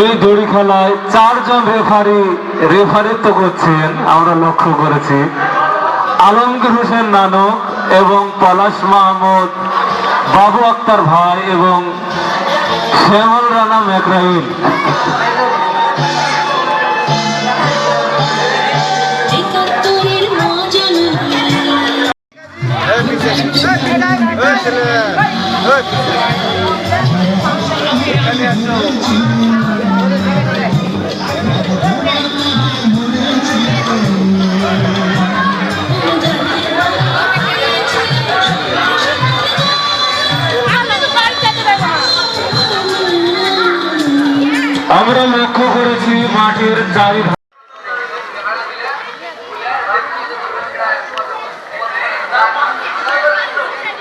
এই দড়ি খেলায় চারজন রেফারি, রেফারিত্ব করছেন, আমরা লক্ষ্য করেছি। আলমগীর হোসেন নানক এবং পলাশ মাহমুদ, বাবু আক্তার ভাই এবং শ্যামল রানা ম্যাকরাইল আমরা লক্ষ্য করেছি মাঠের চারি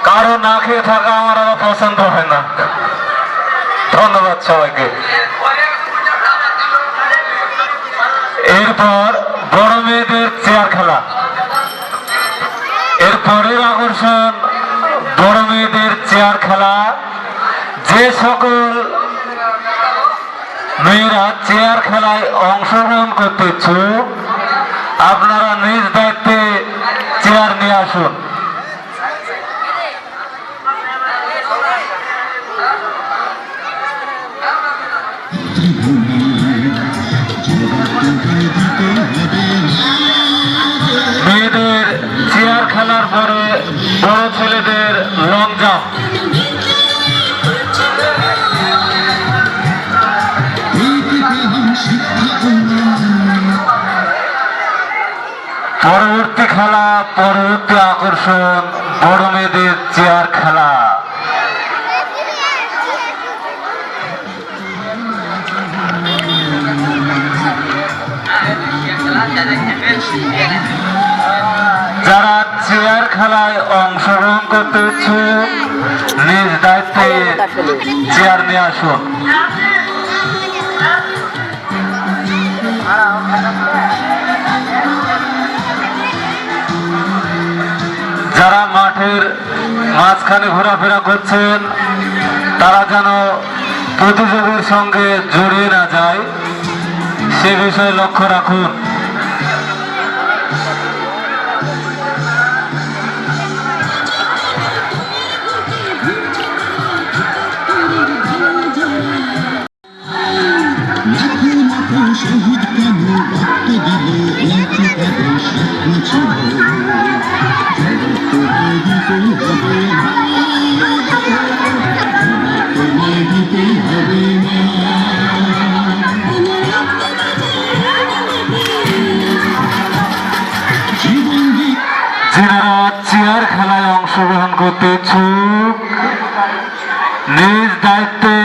কারও না খেয়ে থাকা আমার পছন্দ হয় না। ধন্যবাদ সবাইকে। এরপর বড় মেয়েদের চেয়ার খেলা। এর পরের আকর্ষণ বড় মেয়েদের চেয়ার খেলা। যে সকল মেয়েরা চেয়ার খেলায় অংশগ্রহণ করতে ইচ্ছুক, আপনারা নিজ দায়িত্বে চেয়ার নিয়ে আসুন। পরবর্তী খেলা পরবর্তী আকর্ষণ বড় মেয়েদের চেয়ার খেলা। যারা চেয়ার খেলায় অংশগ্রহণ করতে ইচ্ছুক নিজ দায়িত্বে চেয়ার নিয়ে আসুন যারা মাঠের মাঝখানে ঘোরাফেরা করছেন তারা যেন প্রতিযোগীর সঙ্গে জড়িয়ে না যায় সে বিষয়ে লক্ষ্য রাখুন। যারা চেয়ার খেলায় অংশগ্রহণ করতে ইচ্ছুক নিজ দায়িত্বে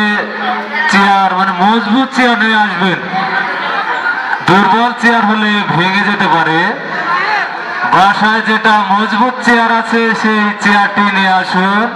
চেয়ার মানে মজবুত চেয়ার নিয়ে আসবেন। দুর্বল চেয়ার হলে ভেঙে যেতে পারে। বাসায় যেটা মজবুত চেয়ার আছে সেই চেয়ারটি নিয়ে আসুন।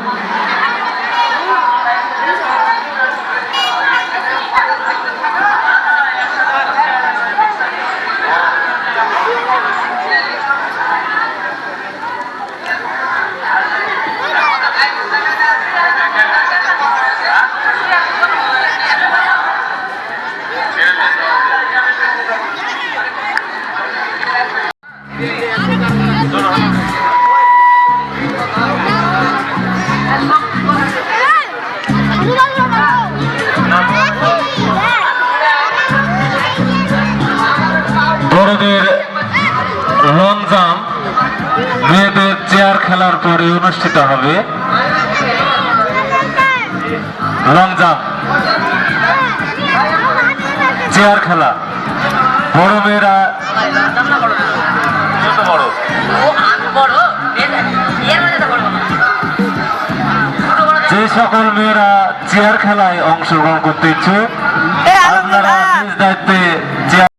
মেয়েদের চেয়ার খেলার পরে অনুষ্ঠিত হবে লং জাম্প চেয়ার খেলা। বড় মেয়েরা যে সকল মেয়েরা চেয়ার খেলায় অংশগ্রহণ করতে ইচ্ছুক আপনারা নিজ দায়িত্বে